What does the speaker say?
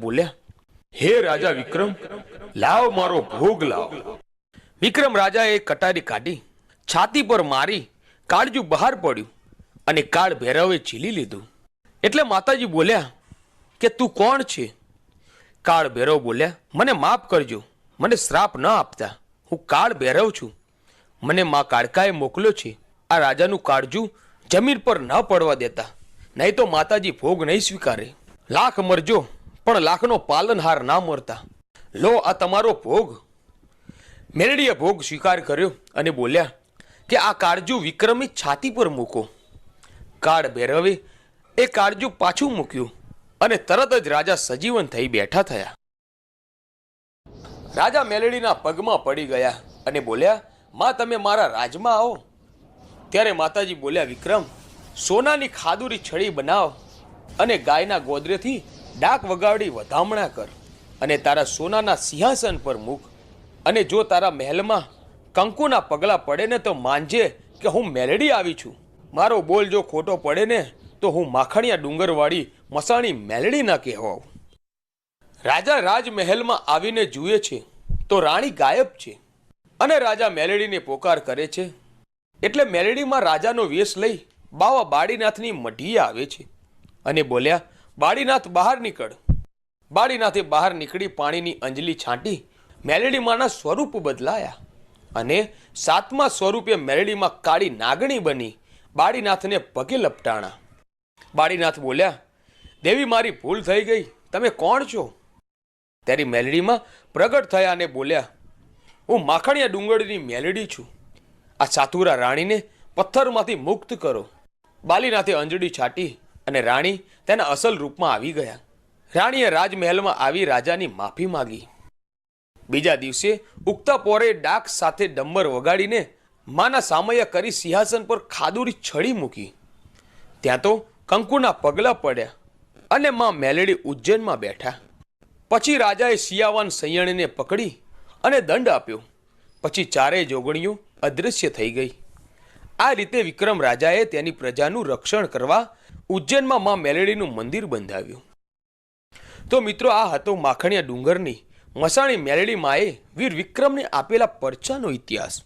બોલ્યા હે રાજા વિક્રમ, લાવ મારો ભોગ લાવ. વિક્રમ રાજાએ કટારી કાઢી, છાતી પર મારી, કાળજું બહાર પડ્યું અને કાળ ભૈરવે ઝીલી લીધું. એટલે માતાજી બોલ્યા, કે તું કોણ છે? કાળ ભૈરવ બોલ્યા, મને માફ કરજો, મને શ્રાપ ન આપતા. હું કાળ ભૈરવ છું. મને મા કાળકાએ મોકલ્યો છે. આ રાજાનું કાળજું જમીન પર ન પડવા દેતા. નહીં તો માતાજી ભોગ નહીં સ્વીકારે. લાખ મરજો પણ લાખનો પાલનહાર ના મરતા. લો, આ તમારો ભોગ. મેરડીએ ભોગ સ્વીકાર કર્યો અને બોલ્યા કે આ કાળજું વિક્રમી છાતી પર મૂકો. કાળ ભૈરવે એ કાળજું પાછું મૂક્યું અને તરત જ રાજા સજીવન થઈ બેઠા થયા. રાજા મેલડીના પગમાં પડી ગયા અને બોલ્યા, માં, તમે મારા રાજમાં આવો. ત્યારે માતાજી બોલ્યા, વિક્રમ, સોનાની ખાદુરી છડી બનાવ અને ગાયના ગોદરેથી ડાક વગાડી વધામણા કર અને તારા સોનાના સિંહાસન પર મૂક. અને જો તારા મહેલમાં કંકુના પગલા પડે ને તો માનજે કે હું મેલડી આવી છું. મારો બોલ જો ખોટો પડે ને તો હું માખણિયા ડુંગરવાળી મસાણી મેલડી ના કહેવાઉં. રાજા રાજમહેલમાં આવીને જુએ છે તો રાણી ગાયબ છે અને રાજા મેલડીને પોકાર કરે છે. એટલે મેલડીમાં રાજાનો વેશ લઈ બાવા બાળીનાથની મઢીએ આવે છે. અને બોલ્યા બાળીનાથ બહાર નીકળ. બાળીનાથે બહાર નીકળી પાણીની અંજલી છાંટી, મેલડીમાંના સ્વરૂપ બદલાયા અને સાતમા સ્વરૂપે મેલડીમાં કાળી નાગણી બની, બાળીનાથને પગે લપટાણા. બાળીનાથ બોલ્યા, દેવી મારી ભૂલ થઈ ગઈ. તમે કોણ છો? ત્યારે મેલડીમાં પ્રગટ થયા અને બોલ્યા, હું માખણિયા ડુંગળીની મેલડી છું. આ સાતુરા રાણીને પથ્થરમાંથી મુક્ત કરો. બાલીનાથે અંજળી છાટી અને રાણી તેના અસલ રૂપમાં આવી ગયા. રાણીએ રાજમહેલમાં આવી રાજાની માફી માગી. બીજા દિવસે ઉગતા પોરે ડાક સાથે ડંબર વગાડીને માના સામૈયા કરી સિંહાસન પર ખાદુરી છડી મૂકી. ત્યાં તો કંકુના પગલા પડ્યા અને માં મેલડી ઉજ્જૈનમાં બેઠા. પછી રાજાએ સિયાવાન સૈયણીને પકડી અને દંડ આપ્યો. પછી ચારેય જોગણીઓ અદૃશ્ય થઈ ગઈ. આ રીતે વિક્રમ રાજાએ તેની પ્રજાનું રક્ષણ કરવા ઉજ્જૈનમાં માં મેલડીનું મંદિર બંધાવ્યું. તો મિત્રો, આ હતો માખણિયા ડુંગરની મસાણી મેલડી માએ વીર વિક્રમને આપેલા પરચાનો ઇતિહાસ.